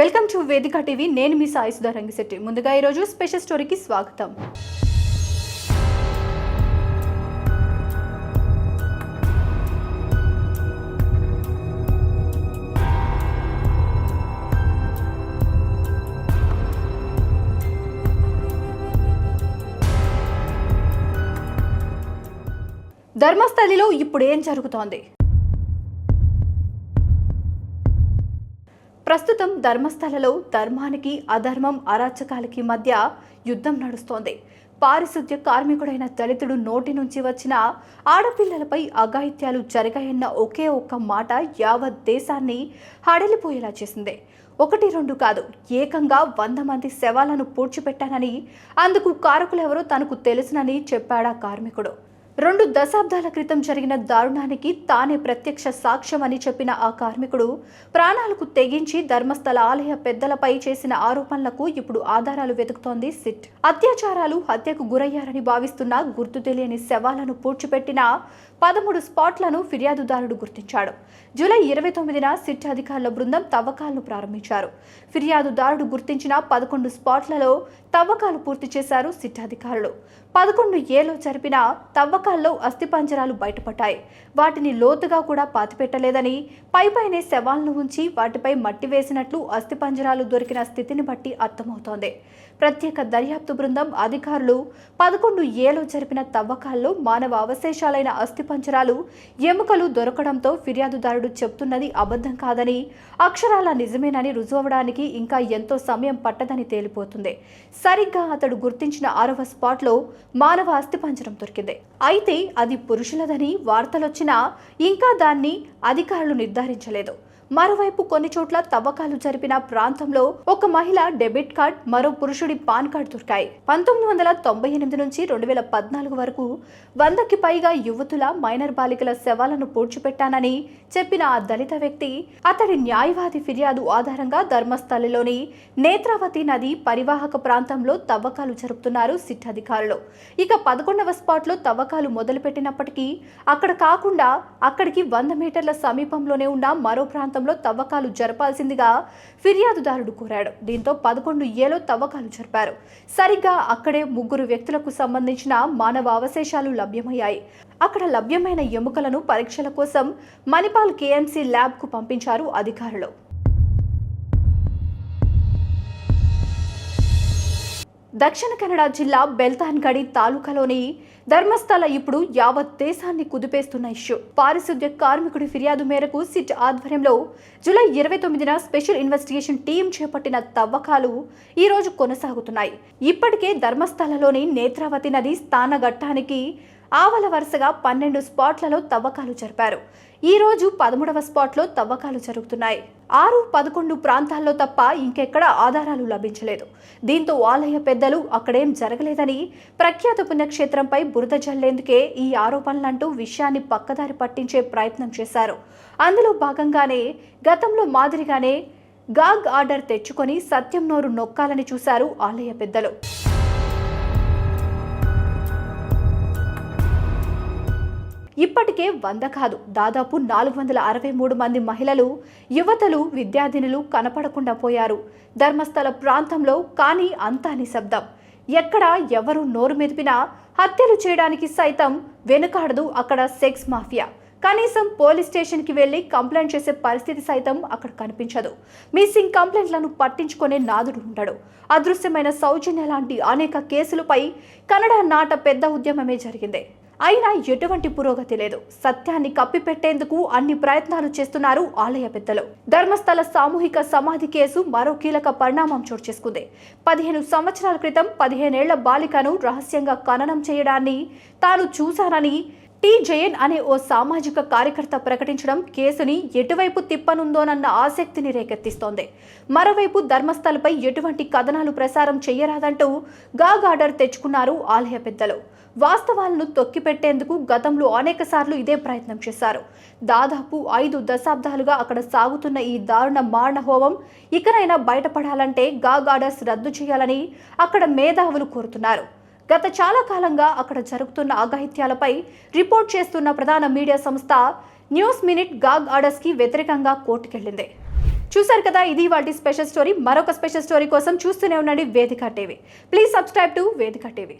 Welcome to Vedika TV. నేను మీ సాయి సుధా రంగిశెట్టి. ముందుగా ఈరోజు స్పెషల్ స్టోరీకి స్వాగతం. ధర్మస్థలిలో ఇప్పుడు ఏం జరుగుతోంది? ప్రస్తుతం ధర్మస్థలలో ధర్మానికి అధర్మం అరాచకాలకి మధ్య యుద్ధం నడుస్తోంది. పారిశుద్ధ్య కార్మికుడైన దళితుడు నోటి నుంచి వచ్చిన ఆడపిల్లలపై అఘాయిత్యాలు జరిగాయన్న ఒకే ఒక్క మాట యావత్ దేశాన్ని హడలిపోయేలా చేసింది. ఒకటి రెండు కాదు ఏకంగా వంద మంది శవాలను పూడ్చిపెట్టానని అందుకు కారకులెవరో తనకు తెలుసునని చెప్పాడా కార్మికుడు. రెండు దశాబ్దాల క్రితం జరిగిన దారుణానికి తానే ప్రత్యక్ష సాక్ష్యమని చెప్పిన ఆ కార్మికుడు ప్రాణాలకు తెగించి ధర్మస్థల ఆలయ పెద్దలపై చేసిన ఆరోపణలకు ఇప్పుడు ఆధారాలు వెతుకుతోంది సిట్. అత్యాచారాలు హత్యకు గురయ్యారని భావిస్తున్న గుర్తు తెలియని శవాలను పూడ్చిపెట్టిన పదమూడు స్పాట్లను ఫిర్యాదుదారుడు గుర్తించాడు. జూలై ఇరవై తొమ్మిదిన సిట్ అధికారుల బృందం తవ్వకాలను ప్రారంభించారు. ఫిర్యాదుదారుడు గుర్తించిన పదకొండు స్పాట్లలో తవ్వకాలు పూర్తి చేశారు సిట్ అధికారులు. పదకొండు ఏలో జరిపిన తవ్వకాల్లో అస్థిపంజరాలు బయటపడ్డాయి. వాటిని లోతుగా కూడా పాతిపెట్టలేదని పైపైనే శవాలను ఉంచి వాటిపై మట్టి వేసినట్లు అస్థిపంజరాలు దొరికిన స్థితిని బట్టి అర్థమవుతోంది. ప్రత్యేక దర్యాప్తు బృందం అధికారులు పదకొండు ఏలో జరిపిన తవ్వకాల్లో మానవ అవశేషాలైన అస్థిపంజరాలు ఎముకలు దొరకడంతో ఫిర్యాదుదారుడు చెప్తున్నది అబద్ధం కాదని అక్షరాల నిజమేనని రుజువడానికి ఇంకా ఎంతో సమయం పట్టదని తేలిపోతుంది. సరిగ్గా అతడు గుర్తించిన ఆరవ స్పాట్లో మానవ అస్థిపంజరం దొరికింది. అయితే అది పురుషులదని వార్తలొచ్చినా ఇంకా దాన్ని అధికారులు నిర్ధారించలేదు. మరోవైపు కొన్ని చోట్ల తవ్వకాలు జరిపిన ప్రాంతంలో ఒక మహిళ డెబిట్ కార్డ్ మరో పురుషుడి పాన్ కార్డ్ దొరికాయి. పంతొమ్మిది వందల తొంభై ఎనిమిది నుంచి రెండు వేల పద్నాలుగు వరకు వందకి పైగా యువతుల మైనర్ బాలికల శవాలను పూడ్చిపెట్టానని చెప్పిన ఆ దళిత వ్యక్తి అతడి న్యాయవాది ఫిర్యాదు ఆధారంగా ధర్మస్థలిలోని నేత్రావతి నది పరివాహక ప్రాంతంలో తవ్వకాలు జరుపుతున్నారు సిట్ అధికారులు. ఇక పదకొండవ స్పాట్లో తవ్వకాలు మొదలుపెట్టినప్పటికీ అక్కడ కాకుండా అక్కడికి వంద మీటర్ల సమీపంలోనే ఉన్న మరో ప్రాంతం ప్రాంతంలో తవ్వకాలు జరపాల్సిందిగా ఫిర్యాదుదారుడు కోరాడు. దీంతో పదకొండు ఏలో తవ్వకాలు జరిపారు. సరిగ్గా అక్కడే ముగ్గురు వ్యక్తులకు సంబంధించిన మానవ అవశేషాలు లభ్యమయ్యాయి. అక్కడ లభ్యమైన ఎముకలను పరీక్షల కోసం మణిపాల్ కేఎంసీ ల్యాబ్కు పంపించారు అధికారులు. దక్షిణ కన్నడ జిల్లా బెల్తాన్గడి తాలూకాలోని ధర్మస్థల ఇప్పుడు యావత్ దేశాన్ని కుదిపేస్తున్న ఇష్యూ. పారిశుద్ధ్య కార్మికుడి ఫిర్యాదు మేరకు సిట్ ఆధ్వర్యంలో జూలై ఇరవై తొమ్మిదిన స్పెషల్ ఇన్వెస్టిగేషన్ టీం చేపట్టిన తవ్వకాలు ఈరోజు కొనసాగుతున్నాయి. ఇప్పటికే ధర్మస్థలలోని నేత్రావతి నది స్థానఘట్టానికి ఆవల వరుసగా పన్నెండు స్పాట్లలో తవ్వకాలు జరిపారు. ఈ రోజు పదమూడవ స్పాట్లో తవ్వకాలు జరుగుతున్నాయి. ఆరు పదకొండు ప్రాంతాల్లో తప్ప ఇంకెక్కడ ఆధారాలు లభించలేదు. దీంతో ఆలయ పెద్దలు అక్కడేం జరగలేదని ప్రఖ్యాత పుణ్యక్షేత్రంపై బురద జల్లేందుకే ఈ ఆరోపణలంటూ విషయాన్ని పక్కదారి పట్టించే ప్రయత్నం చేశారు. అందులో భాగంగానే గతంలో మాదిరిగానే గాగ్ ఆర్డర్ తెచ్చుకొని సత్యం నోరు నొక్కాలని చూశారు ఆలయ పెద్దలు. ఇప్పటికే వంద కాదు. దాదాపు నాలుగు వందల అరవై మూడు మంది మహిళలు యువతలు విద్యార్థినులు కనపడకుండా పోయారు. ధర్మస్థల ప్రాంతంలో కానీ అంతా నిశ్శబ్దం. ఎక్కడ ఎవరు నోరు మెదిపినా హత్యలు చేయడానికి సైతం వెనుకాడదు అక్కడ సెక్స్ మాఫియా. కనీసం పోలీస్ స్టేషన్కి వెళ్ళి కంప్లైంట్ చేసే పరిస్థితి సైతం అక్కడ కనిపించదు. మిస్సింగ్ కంప్లైంట్లను పట్టించుకునే నాదుడు ఉండడు. అదృశ్యమైన సౌజన్య లాంటి అనేక కేసులపై కన్నడ నాట పెద్ద ఉద్యమమే జరిగింది. అయినా ఎటువంటి పురోగతి లేదు. సత్యాన్ని కప్పిపెట్టేందుకు అన్ని ప్రయత్నాలు చేస్తున్నారు ఆలయ పెద్దలు. ధర్మస్థల సామూహిక సమాధి కేసు మరో కీలక పరిణామం చోటు చేసుకుంది. పదిహేను సంవత్సరాల క్రితం పదిహేనేళ్ళ బాలికను రహస్యంగా ఖననం చేయడాన్ని తాను చూశానని టి జయన్ అనే ఓ సామాజిక కార్యకర్త ప్రకటించడం కేసుని ఎటువైపు తిప్పనుందోనన్న ఆసక్తిని రేకెత్తిస్తోంది. మరోవైపు ధర్మస్థలపై ఎటువంటి కథనాలు ప్రసారం చేయరాదంటూ గాగాడర్ తెచ్చుకున్నారు ఆలయ పెద్దలు. వాస్తవాలను తొక్కిపెట్టేందుకు గతంలో అనేక సార్లు ఇదే ప్రయత్నం చేశారు. దాదాపు ఐదు దశాబ్దాలుగా అక్కడ సాగుతున్న ఈ దారుణ మారణ హోమం ఇకనైనా బయటపడాలంటే గాగాడర్స్ రద్దు చేయాలని అక్కడ మేధావులు కోరుతున్నారు. గత చాలా కాలంగా అక్కడ జరుగుతున్న అఘాయిత్యాలపై రిపోర్ట్ చేస్తున్న ప్రధాన మీడియా సంస్థ న్యూస్ మినిట్ గాగ్ ఆర్డర్స్కి వ్యతిరేకంగా కోర్టుకెళ్ళింది చూసారు కదా ఇది వాటి స్పెషల్ స్టోరీ. మరొక స్పెషల్ స్టోరీ కోసం చూస్తూనే ఉండండి Vedika TV. Please subscribe to Vedika TV.